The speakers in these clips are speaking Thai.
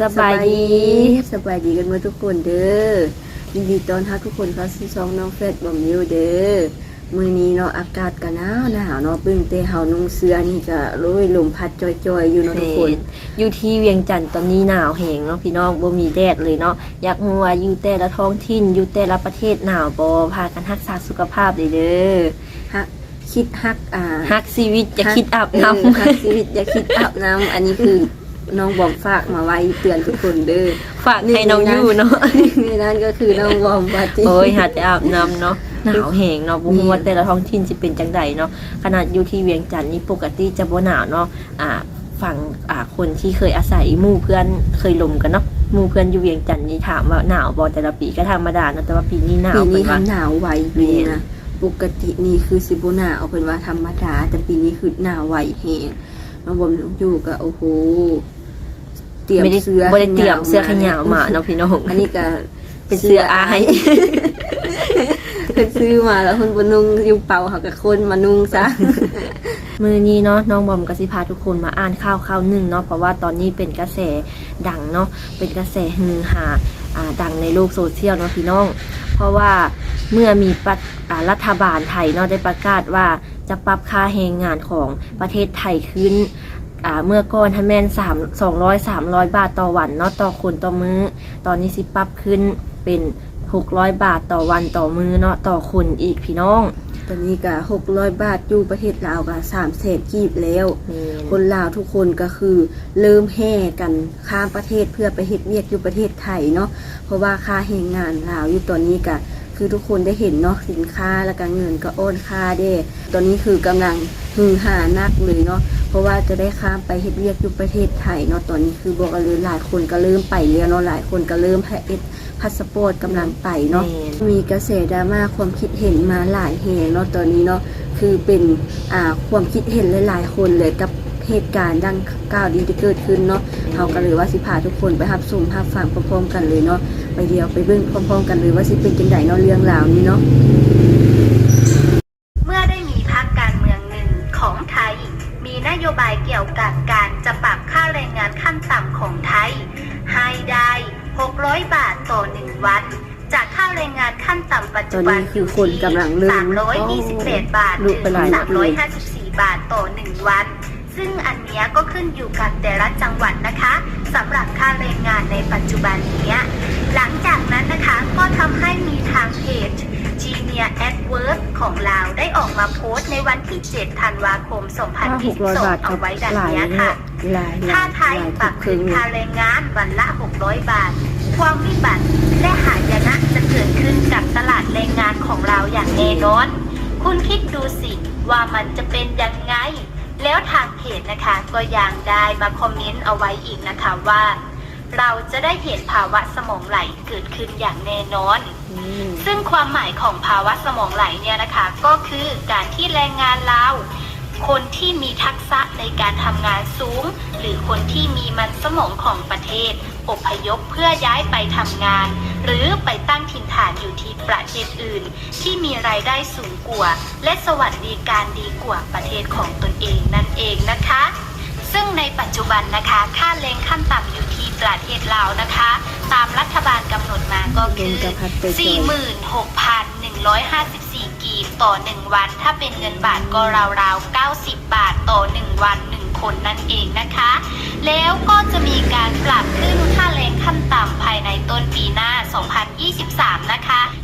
สบายดีสบายดีกันหมาทุกคนเด้อยินดีต้อนรับทุกคนเข้าสู่ช่องน้องเฟสบอมมิวเด้อมื้อนี้เนาะอากาศก็หนาวหนาวเนาะปึ้งเตเฮานุ่งเสื้อนี่ก็โรยลมพัดจอยๆอยู่เนาะทุกคน อยู่ที่เวียงจันทร์ตอนนี้หนาวแหงเนาะพี่น้องบ่มีแดดเลยเนาะอยากรู้ว่าอยู่แต่ละท้องถิ่นอยู่แต่ละประเทศหนาวบ่พากันรักษาสุขภาพเลยเด้อฮักคิดฮักอ่าฮักชีวิตอย่าคิดอาบเออน้ำฮักชีวิตอย่าคิดอาบน้ำอันนี้คือ น้องบอมฝากมาไว้เตือนทุกคนเด้อฝากให้น้องอยู่เนาะในนั้นก็คือน้องบอมบาจิโอ้ยหาแต่อาบน้ำเนาะหนาวแหงเนาะบ่ฮู้ว่าแต่ละท้องถิ่นสิเป็นจังใดเนาะขนาดอยู่ที่เวียงจันทน์นี่ปกติจะบ่หนาวเนาะอ่าฝั่งอ่าคนที่เคยอาศัยหมู่เพื่อนเคยลมกันเนาะหมู่เพื่อนอยู่เวียงจันทน์นี่ถามว่าหนาวบ่แต่ละปีก็ธรรมดาเนาะแต่ว่าปีนี้หนาวปีนี้เพิ่นว่าหนาวไวปีนี้นะปกตินี่คือสิบหนาวเอาเป็นว่าธรรมดาแต่ปีนี้คือหนาวไวแฮงน้องบอมอยู่ก็โอ้โห เตรียมไม่ได้เสื้อบ่ได้เตรียมเสื้อขยาวมาเนาะพี่น้องอันนี้ก็เป็นเสื้ออายเพิ่นซื้อมาแล้วเพิ่นบ่นุ่งอยู่เป่าเขากับคนมานุ่งซะมือนี้เนาะน้องบอมก็สิพาทุกคนมาอ่านข่าวข่าวหนึ่งเนาะเพราะว่าตอนนี้เป็นกระแสดังเนาะเป็นกระแสฮือฮาอ่าดังในโลกโซเชียลเนาะพี่น้อง เพราะว่าเมื่อมีปัดอ่ารัฐบาลไทยเนาะได้ประกาศว่าจะปรับค่าแรงงานของประเทศไทยขึ้นอ่า เมื่อก่อนทันแม่นสามสองร้อยสามร้อยบาทต่อวันเนาะต่อคนต่อมือ้อ ตอนนี้สิปรับขึ้นเป็นหกร้อยบาทต่อวันต่อมือเนาะต่อคนอีกพี่น้อง ตอนนี้ก็600บาทอยู่ประเทศลาวก็3แสนกีบแล้วนี่คนลาวทุกคนก็คือเริ่มแห่กันข้ามประเทศเพื่อไปเฮ็ดเวียกอยู่ประเทศไทยเนาะเพราะว่าค่าแรงงานลาวอยู่ตอนนี้ก็ คือทุกคนได้เห็นเนาะสินค้าแล้วก็เงินก็โอนค่าเด้ตอนนี้คือกำลังฮือหานักเลยเนาะเพราะว่าจะได้ข้ามไปเฮ็ดเวียกอยู่ประเทศไทยเนาะตอนนี้คือบอกกันเลยหลายคนก็เริ่มไปแล้วเนาะหลายคนก็เริ่มให้เอ็ดพาสปอร์ตกำลังไปเนาะมีกระแสดราม่าความคิดเห็นมาหลายแห่งเนาะตอนนี้เนาะคือเป็นอ่าความคิดเห็นหลายๆคนเลยกับเหตุการณ์ดังกล่าวดีที่เกิดขึ้นเนาะเขาก็เลยว่าสิพาทุกคนไปรับชมรับฟังพร้อมๆกันเลยเนาะ ไปเดียวไปเบิ่งพร้อมๆกันเลยว่าสิเป็นจังไดเนาะเรื่องราวนี้เนาะเมื่อได้มีพรรคการเมืองหนึ่งของไทย มีนโยบายเกี่ยวกับการจะปรับค่าแรงงานขั้นต่ำของไทย ให้ได้ 600 บาทต่อหนึ่งวัน จากค่าแรงงานขั้นต่ำปัจตอจุนบันนี้คือคนกำลังเริ่ม328บาทลุถึกงไปหลายรอบเลย354 บาทต่อหนึ่งวัน ซึ่งอันเนี้ยก็ขึ้นอยู่กับแต่ละจังหวัดนะคะสำหรับค่าแรงงานในปัจจุบันเนี้ยหลังจากนั้นนะคะก็ทำให้มีทางเพจ Genius AdWords ของเราได้ออกมาโพสต์ในวันที่ 7 ธันวาคมถ้า600บาท2022เอากับไว้ดังหลายนี้เนาะค่ะหลายหถ้าลายไทยหลายปรับคขึ้รึ่นงค่าแรงงานวันละ 600 บาท ความวิบัติและหายนะจะเกิดขึ้นกับตลาดแรงงานของเราอย่างแน่นอน คุณคิดดูสิว่ามันจะเป็นยังไง แล้วทาง เพจนะคะ ก็ยังได้มาคอมเมนต์เอาไว้อีกนะคะว่า เราจะได้เห็นภาวะสมองไหลเกิดขึ้นอย่างแน่นอนอืมซึ่งความหมายของภาวะสมองไหลเนี่ยนะคะ ก็คือการที่แรงงานเรา คนที่มีทักษะในการทำงานสูง หรือคนที่มีมันสมองของประเทศ อพยพเพื่อย้ายไปทำงาน หรือไปตั้งถิ่นฐานอยู่ที่ประเทศอื่น ที่มีรายได้สูงกว่า และสวัสดิการดีกว่าประเทศของตนเองนั่นเองนะคะ ซึ่งในปัจจุบันนะคะ ค่าแรงขั้นต่ำอยู่ที่ประเทศลาวนะคะ ตามรัฐบาลกำหนดมาก็คือ 46,154 กีบต่อ 1 วัน ถ้าเป็นเงินบาทก็ราวๆ 90 บาทต่อ 1 วัน 1 คนนั่นเองนะคะ แล้วก็จะมีการปรับขึ้นค่าแรงขั้นต่ำภายในต้นปีหน้า 2023 นะคะจาก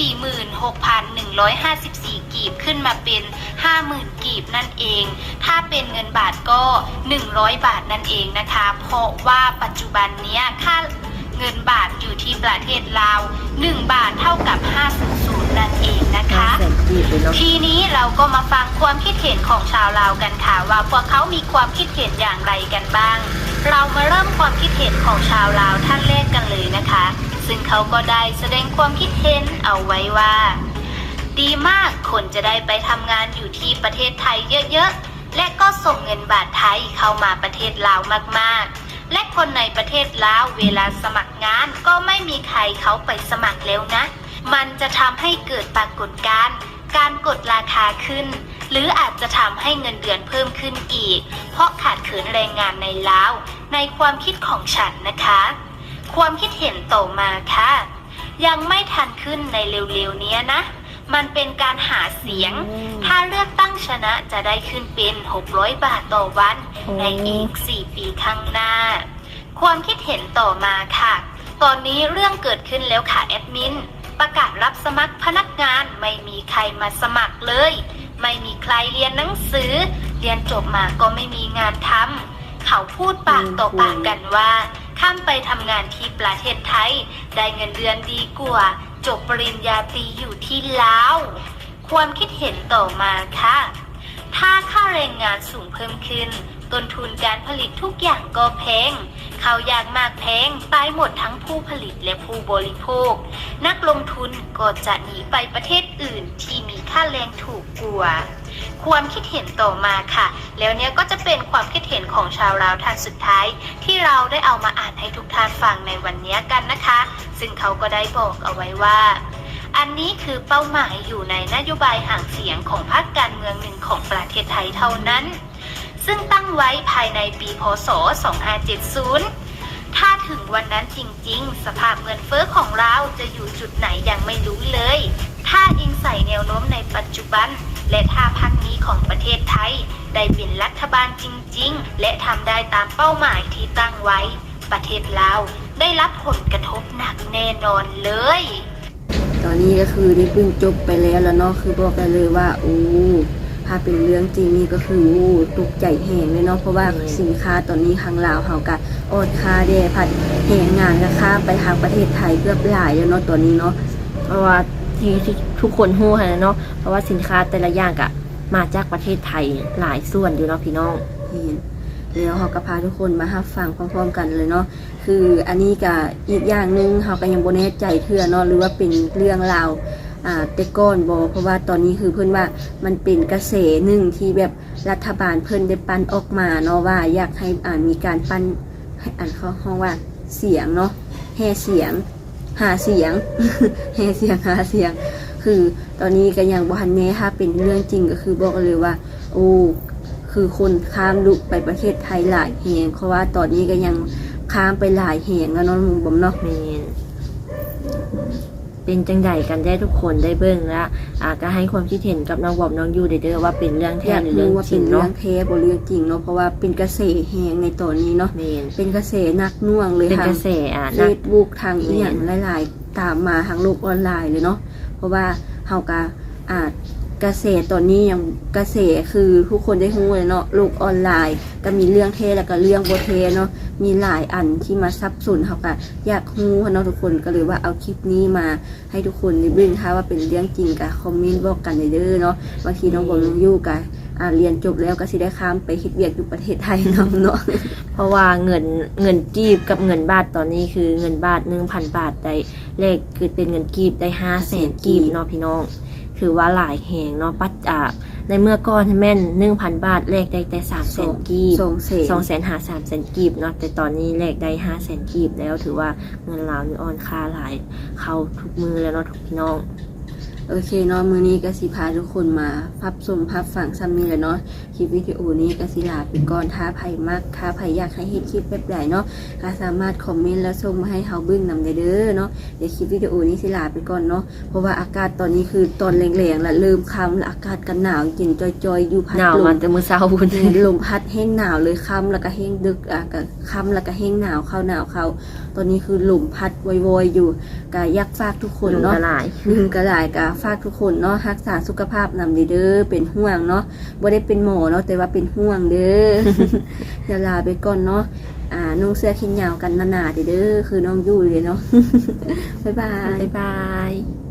46,154 กีบขึ้นมาเป็น 50,000 กีบนั่นเอง ถ้าเป็นเงินบาทก็ 100 บาทนั่นเองนะคะ เพราะว่าปัจจุบันเนี้ยค่าเงินบาทอยู่ที่ประเทศลาว 1 บาทเท่ากับ 500 นั่นเองนะคะแสนกีบเลยเนาะทีนี้เราก็มาฟังความคิดเห็นของชาวลาวกันค่ะ ว่าพวกเขามีความคิดเห็นอย่างไรกันบ้าง เรามาเริ่มความคิดเห็นของชาวลาวท่านแรกกันเลยนะคะ ซึ่งเขาก็ได้แสดงความคิดเห็นเอาไว้ว่า ดีมากคนจะได้ไปทำงานอยู่ที่ประเทศไทยเยอะๆ และก็ส่งเงินบาทไทยเข้ามาประเทศลาวมากๆ และคนในประเทศลาวเวลาสมัครงานก็ไม่มีใครเขาไปสมัครแล้วนะ มันจะทำให้เกิดปรากฏการณ์การกดราคาขึ้น หรืออาจจะทำให้เงินเดือนเพิ่มขึ้นอีก เพราะขาดเขินแรงงานในลาว ในความคิดของฉันนะคะ ความคิดเห็นต่อมาค่ะ ยังไม่ทันขึ้นในเร็วๆเนี้ยนะ มันเป็นการหาเสียง ถ้าเลือกตั้งชนะจะได้ขึ้นเป็น 600 บาทต่อวันโอ้ในอีก 4 ปีข้างหน้า ความคิดเห็นต่อมาค่ะ ตอนนี้เรื่องเกิดขึ้นแล้วค่ะแอดมินประกาศรับสมัครพนักงานไม่มีใครมาสมัครเลย ไม่มีใครเรียนหนังสือ เรียนจบมาก็ไม่มีงานทำเขาพูดปากต่อปากกันว่า ข้ามไปทำงานที่ประเทศไทย ได้เงินเดือนดีกว่า จบปริญญาตรีอยู่ที่ลาว ความคิดเห็นต่อมาค่ะ ถ้าค่าแรงงานสูงเพิ่มขึ้น ต้นทุนการผลิตทุกอย่างก็แพงเขาอยากมากแพงตายหมดทั้งผู้ผลิตและผู้บริโภค นักลงทุนก็จะหนีไปประเทศอื่นที่มีค่าแรงถูกกว่าความคิดเห็นต่อมาค่ะ แล้วเนี้ยก็จะเป็นความคิดเห็นของชาวลาวท่านสุดท้าย ที่เราได้เอามาอ่านให้ทุกท่านฟังในวันนี้กันนะคะ ซึ่งเขาก็ได้บอกเอาไว้ว่า อันนี้คือเป้าหมายอยู่ในนโยบายห่างเสียงของพรรคการเมืองหนึ่งของประเทศไทยเท่านั้น ซึ่งตั้งไว้ภายในปีพศ 2570 ถ้าถึงวันนั้นจริงๆ สภาพเงินเฟ้อของเราจะอยู่จุดไหนยังไม่รู้เลย ถ้าอิงใส่แนวโน้มในปัจจุบัน และถ้าพักนี้ของประเทศไทย ได้เป็นรัฐบาลจริงๆ และทำได้ตามเป้าหมายที่ตั้งไว้ ประเทศลาได้รับผลกระทบหนักแน่นอนเลยตอนนี้ก็คือได้เพิ่งจบไปแล้วแล้วเนาะคือบอกได้เลยว่าโอ้ ถ้าเป็นเรื่องจริงนี่ก็คือโอ้ตกใจแหงเลยเนาะเพราะว่าอืมสินค้าตอนนี้ทางลาวเฮากะอดค่าแด่ผัดแหงงานราคาไปทางประเทศไทยเกือบหลายแล้วเนาะตัวนี้เนาะเพราะว่าที่ที่ทุกคนฮู้ค่ะเนาะเพราะว่าสินค้าแต่ละอย่างก็มาจากประเทศไทยหลายส่วนอยู่เนาะพี่น้องเห็นแล้วเราก็พาทุกคนมารับฟังพร้อมๆกันเลยเนาะ คืออันนี้ก็อีกอย่างหนึงเราก็ยังบ่แน่ใจเทื่อเนาะหรือว่าเป็นเรื่องราว อ่าแต่ก่อนบ่เพราะว่าตอนนี้คือเพิ่อนว่ามันเป็นกระแสหนึ่งที่แบบรัฐบาลเพิ่อนได้ปั้นออกมาเนาะว่าอยากให้อ่ามีการปั้นให้อ่านเขาห้องว่าเสียงเนาะแห่เสียง หาเสียงแห่เสียงหาเสียง คือตอนนี้ก็ยังบ่ทันแน่ถ้าเป็นเรื่องจริงก็คือบอกเลยว่าโอ้คือคนข้ามลุกไปประเทศไทยหลายแห่งเพราะว่าตอนนี้ก็ยังข้ามไปหลายแห่งแล้วเนาะลุงบอมเนาะแมน เป็นจังใดกันได้ทุกคนได้เบิ่งแล้วอ่าก็ให้ความคิดเห็นกับน้องบอมน้องยูเด้อว่าเป็นเรื่องแท้อยากหรือเรื่อรู้งว่าจริเป็งนเรื่อเนาะงแท้บ่เรื่องจริงเนาะเพราะว่าเป็นกระแสแหงในตอนนี้เนาะแมนเป็นกระแสหนักหน่วงเลยเป็นทากงระแสอะเฟนะ ซบุ๊กทางอีหยังแม่นหลาย ๆ ตามมาทางโลกออนไลน์เลยเนาะเพราะว่าเฮาก็อ่า กระแสตอนนี้ยังกระแสคือทุกคนได้รู้เลยเนาะโลกออนไลน์ ก็มีเรื่องเทแล้วก็เรื่องบ่เทเนาะมีหลายอันที่มาซับซ้อนเฮาก็อยากรู้เนาะทุกคนก็เลยว่าเอาคลิปนี้มาให้ทุกคนได้บิ่งถ้าว่าเป็นเรื่องจริงก็คอมเมนต์บอกกันเด้อเนาะบางทีน้องบอกน้องยู่ก็อ่าเรียนจบแล้วก็สิได้ข้ามไปเฮ็ดเวียกอยู่ประเทศไทยนำเนาะเพราะว่าเงินเงินกีบกับเงินบาทตอนนี้คือเงินบาทหนึ่งพันบาทได้เลขคือเป็นเงินกีบได้ห้าแสนกีบเนาะพี่น้อง ถือว่าหลายแหงเนาะปัจอ่าในเมื่อก่อนแม่นหนึ่งพันบาทเลขได้แต่สามแสนกีบสองแสนสองแสนหาสามแสนกีบเนาะแต่ตอนนี้เลขได้ห้าแสนกีบแล้วถือว่าเงินลาวนี่อ่อนค่าหลาย เข้าทุกมือแล้วเนาะทุกพี่น้อง โอเคเนาะมื้อนี้ก็สิพาทุกคนมาพับชมพับฟังซ้ำนี้แหละเนาะคลิปวิดีโอนี้ก็สิลาไปก่อนถ้าไผมากถ้าไผอยากให้เฮ็ดคลิปแบบใดเนาะก็สามารถคอมเมนต์แล้วส่งมาให้เฮาเบิ่งนำได้เด้อเนาะเดี๋ยวคลิปวิดีโอนี้สิลาไปก่อนเนาะเพราะว่าอากาศตอนนี้คือตอนแรงๆแล้วเริ่มค่ำแล้วอากาศก็หนาวเย็นจอยๆอยู่พัดหนาวลมามแต่มือเช้าบุญลมพัดแห้งหนาวเลยค่ำแล้วก็แห้งดึกอะก็ค่ำแล้วก็แห้งหนาวเข้าหนาวเข้าตอนนี้คือลมพัดวอยๆอยู่ก็อยากฝากทุกคนลมเนาะละลายลืมกระหลายกะฝากทุกคนเนาะรักษาสุขภาพนำดีเด้อเป็นห่วงเนาะบ่ได้เป็นหมอเนาะแต่ว่าเป็นห่วงเด้ออย่าลาไปก่อนเนาะอ่านุ่งเสื้อแขนยาวกันหนาๆเด้อคือน้องยู่เลยเนาะบ๊ายบายบ๊ายบาย